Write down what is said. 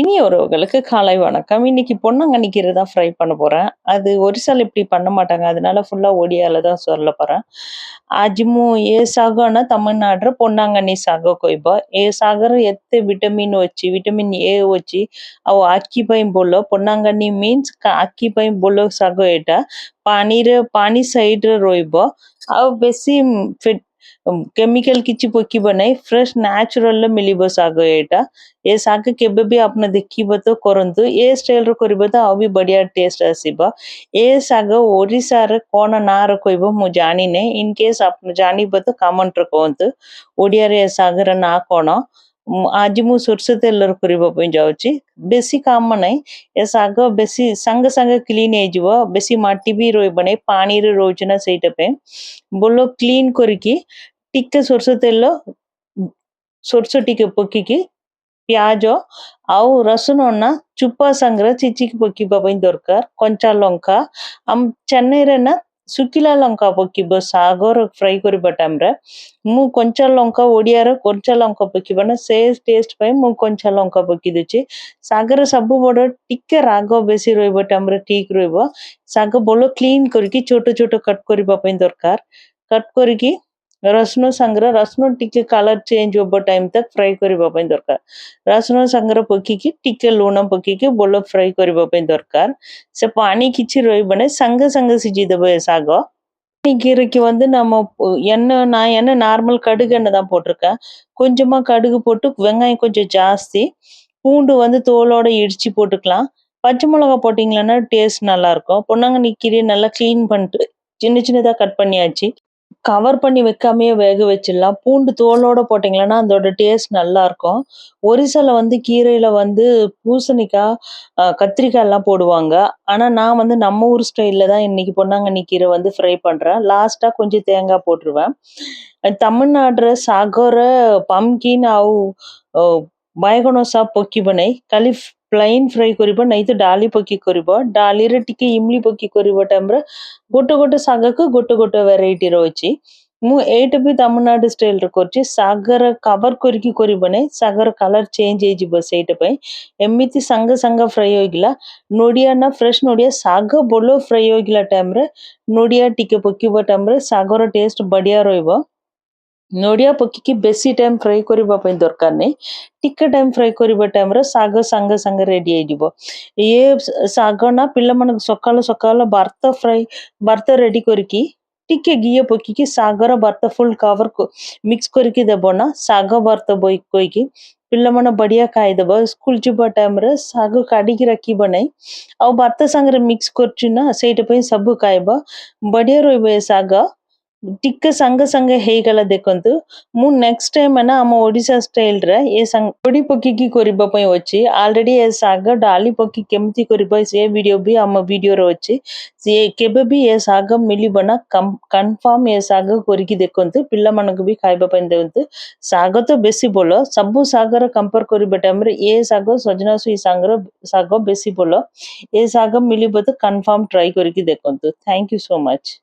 இனி உறவுகளுக்கு காலை வணக்கம். இன்னைக்கு பொன்னாங்கண்ணி தான் ஃப்ரை பண்ண போகிறேன் அது ஒரிசால் இப்படி பண்ண மாட்டாங்க. அதனால ஃபுல்லாக ஒடியால தான் சொல்ல போகிறேன் அஜிமு ஏ சாகனா தமிழ்நாடு பொன்னாங்கண்ணி ಸಾಗೋ ಕೊಯ್ಬ ஏ ಸಾಗರ ಎತ್ತೆ விட்டமின் வச்சு விட்டமின் ஏ வச்சு அவ அக்கி ಪೈ ಬೋಲೋ பொன்னாங்கண்ணி மீன்ஸ் அக்கி ಪೈ ಬೋಲೋ ಸಾಗೋ ಏಟ ಪಾನಿರ பனி சைடு ரோய்போ. அவ ಬೆಸಿ ஃபிட் କେମିକାଲ କିଛି ପକିବ ନାହିଁ ଫ୍ରେଶ ନ୍ୟାଚୁରାଲରେ ମିଳିବ ଶାଗ ଏଇଟା ଏ ଶାଗ କେବେ ବି ଆପଣ ଦେଖିବ ତ କରନ୍ତୁ ଏ ଷ୍ଟାଇଲର କରିବ ତ ଆଉ ବି ବଢିଆ ଟେଷ୍ଟ ଆସିବ ଏ ଶାଗ ଓଡିଶାରେ କଣ ନାଁର କହିବ ମୁଁ ଜାଣିନି ଇନ କେସ୍ ଆପଣ ଜାଣିବ ତ କମେଣ୍ଟରେ କୁହନ୍ତୁ ଓଡିଆରେ ଏ ଶାଗର ନାଁ କଣ ମୁଁ- ଆଜି ମୁଁ ସୋରିଷ ତେଲରେ କରିବା ପାଇଁ ଯାଉଛି। ବେଶୀ କାମ ନାହିଁ। ଏ ଶାଗ ବେଶୀ ସାଙ୍ଗେ ସାଙ୍ଗେ କ୍ଲିନ୍ ହେଇଯିବ। ବେଶୀ ମାଟି ବି ରହିବ ନାହିଁ ପାଣିରେ ରହୁଛି ନା ସେଇଟା ପାଇଁ। ଭଲ କ୍ଲିନ୍ କରିକି ଟିକେ ସୋରିଷ ତେଲ ସୋରିଷ ଟିକେ ପକେଇକି ପିଆଜ ଆଉ ରସୁଣ ନା ଚୁପା ସାଙ୍ଗରେ ଚିଚିକି ପକେଇବା ପାଇଁ ଦରକାର। କଞ୍ଚା ଲଙ୍କା। ଆମ ଚେନ୍ନାଇରେ ନା ଶୁଖିଲା ଲଙ୍କା ପକେଇବ ଶାଗର ଫ୍ରାଏ କରିବା ଟାଇମରେ ମୁଁ କଞ୍ଚା ଲଙ୍କା ଓଡ଼ିଆର କଞ୍ଚା ଲଙ୍କା ପକେଇବା ନା ସେ ଟେଷ୍ଟ ପାଇଁ ମୁଁ କଞ୍ଚା ଲଙ୍କା ପକେଇ ଦଉଛି ଶାଗରେ ସବୁ ବଡ ଟିକେ ରାଗ ବେଶୀ ରହିବ ଟାଇମରେ ଠିକ ରହିବ ଶାଗ ଭଲ କ୍ଲିନ କରିକି ଛୋଟ ଛୋଟ କଟ୍ କରିବା ପାଇଁ ଦରକାର କଟ୍ କରିକି ରସୁଣ ସାଙ୍ଗରେ ରସୁଣ ଟିକେ କଲର ଚେଞ୍ଜ ହବ ଟାଇମ ତକ ଫ୍ରାଏ କରିବା ପାଇଁ ଦରକାର ରସୁଣ ସାଙ୍ଗରେ ପକେଇକି ଟିକେ ଲୁଣ ପକେଇକି ଭଲ ଫ୍ରାଏ କରିବା ପାଇଁ ଦରକାର ସେ ପାଣି କିଛି ରହିବ ନାହିଁ ସାଙ୍ଗେ ସାଙ୍ଗେ ସିଝିଦେବ ଏ ଶାଗ கீரைக்கு வந்து நம்ம பொ- எண்ணெய் நான் எண்ணெய் நார்மல் கடுகு எண்ணெய் தான் போட்டிருக்கேன் கொஞ்சமா கடுகு போட்டு வெங்காயம் கொஞ்சம் ஜாஸ்தி பூண்டு வந்து தோலோட இடிச்சு போட்டுக்கலாம் பச்சை மிளகாய் போட்டிங்களன்னா டேஸ்ட் நல்லா இருக்கும் பொன்னாங்கண்ணி கீரையை நல்லா க்ளீன் பண்ணிட்டு சின்ன சின்னதா கட் பண்ணியாச்சு கவர் பண்ணி வைக்காமயே வேக வச்சிடலாம். பூண்டு தோலோட போட்டிங்கன்னா அதோட டேஸ்ட் நல்லா இருக்கும் ஒரிசாவில் வந்து கீரையில வந்து பூசணிக்காய் கத்திரிக்காய் எல்லாம் போடுவாங்க. ஆனா நான் வந்து நம்ம ஊர் ஸ்டைல்ல தான் இன்னைக்கு பொன்னாங்கண்ணி கீரை வந்து ஃப்ரை பண்றேன். லாஸ்ட்டாக கொஞ்சம் தேங்காய் போட்டுருவேன். தமிழ்நாடு சாகோர பம்கின் அவு பயகனோசா பொக்கிபனை கலிஃப் ସହ ପକିବ ନାହିଁ ଖାଲି ପ୍ଲେନ୍ ଫ୍ରାଏ କରିବ ନାହିଁ ତ ଡାଲି ପକେଇ କରିବ ଡାଲିରେ ଟିକେ ଇମଲି ପକେଇ କରିବ ଟାଇମରେ ଗୋଟେ ଗୋଟେ ଶାଗକୁ ଗୋଟେ ଗୋଟେ ଭେରାଇଟିର ଅଛି ମୁଁ ଏଇଟା ବି ତାମିଲନାଡୁ ଷ୍ଟାଇଲରେ କରୁଛି ଶାଗର କଭର କରିକି କରିବ ନାହିଁ ଶାଗର କଲର ଚେଞ୍ଜ ହେଇଯିବ ସେଇଟା ପାଇଁ ଏମିତି ସାଙ୍ଗେ ସାଙ୍ଗେ ଫ୍ରାଏ ହେଇଗଲା ନଡ଼ିଆ ନା ଫ୍ରେଶ ନଡ଼ିଆ ଶାଗ ଭଲ ଫ୍ରାଏ ହେଇଗଲା ଟାଇମରେ ନଡ଼ିଆ ଟିକେ ପକେଇବ ଟାଇମରେ ଶାଗର ଟେଷ୍ଟ ବଢିଆ ରହିବ ନଡ଼ିଆ ପକେଇକି ବେଶୀ ଟାଇମ ଫ୍ରାଏ କରିବା ପାଇଁ ଦରକାର ନାହିଁ ଟିକେ ଟାଇମ ଫ୍ରାଏ କରିବା ଟାଇମରେ ଶାଗ ସାଙ୍ଗେ ସାଙ୍ଗେ ରେଡି ହେଇଯିବ ଇଏ ଶ- ଶାଗ ନା ପିଲାମାନଙ୍କୁ ସକାଳୁ ସକାଳୁ ଭାତ ଫ୍ରାଏ ଭାତ ରେଡି କରିକି ଟିକେ ଘିଅ ପକେଇକି ଶାଗର ଭାତ ଫୁଲ କଭର ମିକ୍ସ କରିକି ଦେବ ନା ଶାଗ ଭାତ ବଇ କହିକି ପିଲାମାନେ ବଢିଆ ଖାଇଦବ ସ୍କୁଲ ଯିବା ଟାଇମରେ ଶାଗ କାଢିକି ରଖିବ ନାହିଁ ଆଉ ଭାତ ସାଙ୍ଗରେ ମିକ୍ସ କରୁଛୁ ନା ସେଇଟା ପାଇଁ ସବୁ ଖାଇବ ବଢିଆ ରହିବ ଏ ଶାଗ ଟିକେ ସାଙ୍ଗେ ସାଙ୍ଗେ ହେଇଗଲା ଦେଖନ୍ତୁ ମୁଁ ନେକ୍ସଟ ଟାଇମ ନା ଆମ ଓଡିଶା ଷ୍ଟାଇଲରେ ଏ ସାଙ୍ଗ ପୋଡି ପକେଇକି କରିବା ପାଇଁ ଅଛି ଅଲରେଡି ଏ ଶାଗ ଡାଲି ପକେଇ କେମିତି କରିବା ସେ ଭିଡିଓ ବି ଆମ ଭିଡିଓରେ ଅଛି ସିଏ କେବେ ବି ଏ ଶାଗ ମିଳିବ ନା କନଫର୍ମ ଏ ଶାଗ କରିକି ଦେଖନ୍ତୁ ପିଲାମାନଙ୍କୁ ବି ଖାଇବା ପାଇଁ ଦିଅନ୍ତୁ ଶାଗ ତ ବେଶୀ ଭଲ ସବୁ ଶାଗର କମ୍ପେୟାର କରିବା ଟାଇମରେ ଏ ଶାଗ ସଜନା ଛୁଇଁ ସାଙ୍ଗର ଶାଗ ବେଶୀ ଭଲ ଏ ଶାଗ ମିଳିବ ତ କନଫର୍ମ ଟ୍ରାଇ କରିକି ଦେଖନ୍ତୁ ଥ୍ୟାଙ୍କ ୟୁ ସୋ ମଚ୍